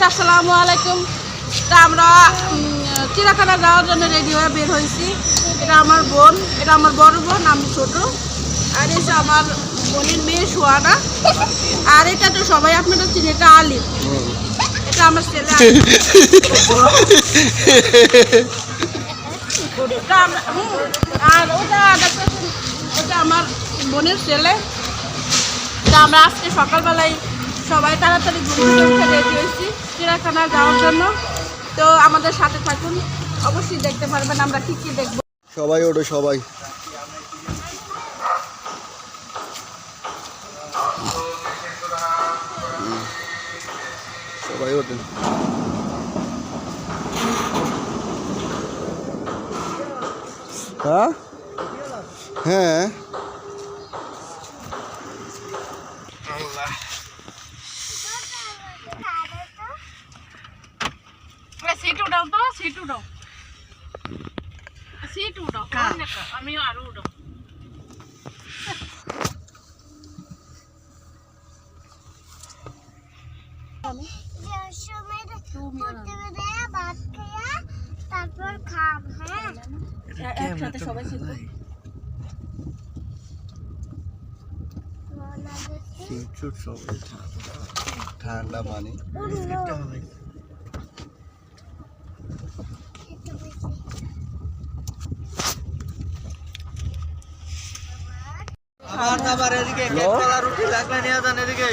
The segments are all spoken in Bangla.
গাইস আসসালামু আলাইকুম। তা আমরা উম, চিড়িয়াখানা যাওয়ার জন্য রেডি হয়ে বের হয়েছি। এটা আমার বোন এটা আমার বড় বোন আমি ছোট। আর এসে আমার বোনের মেয়ে সোয়ানা। আর এটা তো সবাই আপনারা চিনি এটা আলিফ এটা আমার ছেলে আর ওটা ওটা আমার বোনের ছেলে। তা আমরা আজকে সকালবেলায় সবাই তাড়াতাড়ি ঘুরে উঠে রেডি হয়েছি। চিড়িয়াখানা যাওয়ার জন্য। তো আমাদের সাথে থাকুন। অবশ্যই দেখতে পারবেন আমরা কি কি দেখব। সবাই ওঠো, সবাই। সবাই ওঠেন হ্যাঁ? হ্যাঁ সিট উঠাও তো সিট উঠাও। সিট আমিও আরও উঠাও। তারপর খাম হ্যাঁ? একসাথে সবাই ঠান্ডা পানি খাবার এদিকে রুটি লাগলে নিয়ে যান এদিকে।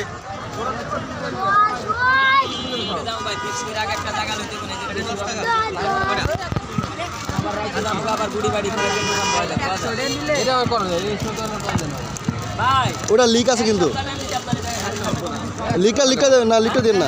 ওটা লিক আছে কিন্তু। লিকা লিকা দেবেন না লিকা দেন না।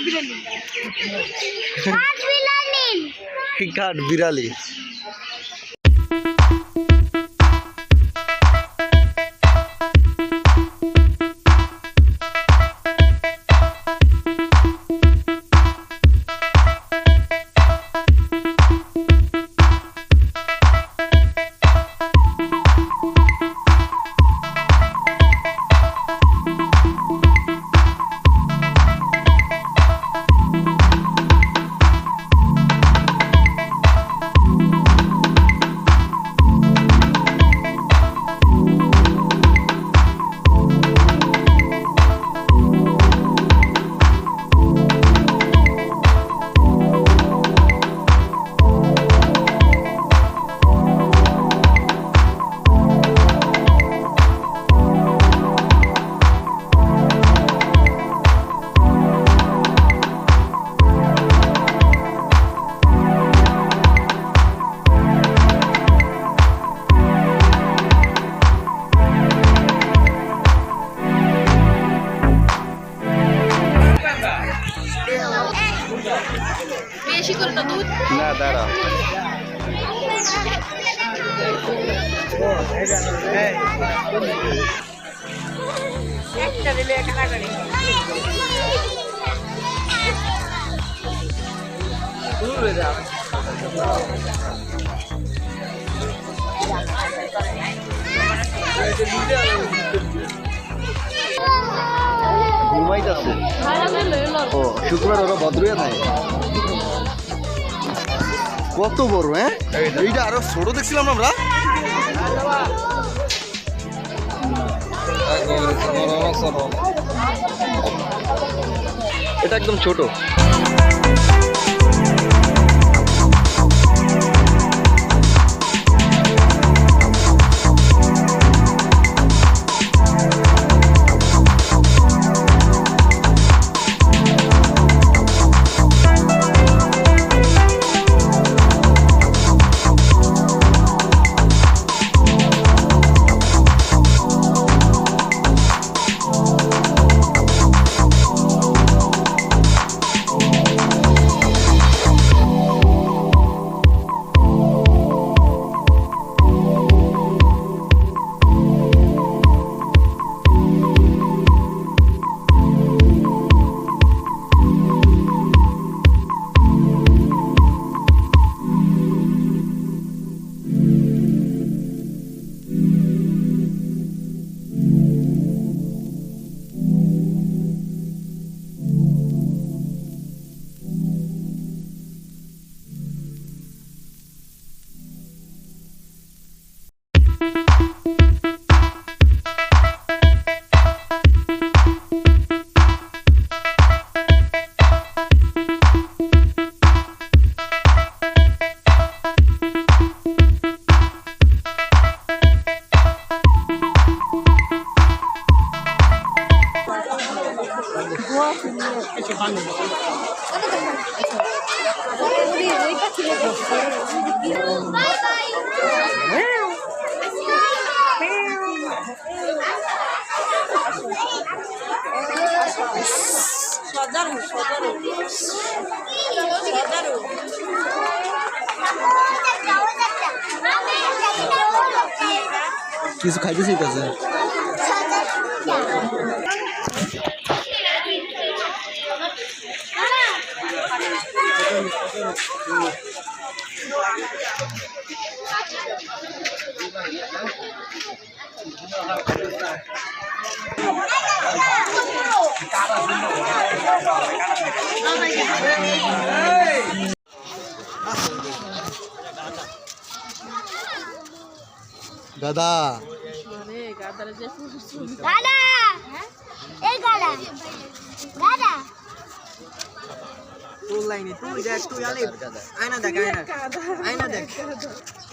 ঠিক লই আমি হুম আব্বু কাঠবিড়ালি কাঠবিড়ালি কাঠ বিড়ালি ঘুমাইতেছে ও শুক্রবার ওরা ভদ্রইয়া থাকে। কত বড় হ্যাঁ? এইটা আরও ছোট দেখছিলাম আমরা। এটা একদম ছোট। কিছু খাইতে চাইতেছে দাদা আরে যে দাদা। এই গাড়া দাদা। তুই লাইনি তুই দেখ তুই আলে আয়না দেখ আয়না আয়না দেখ।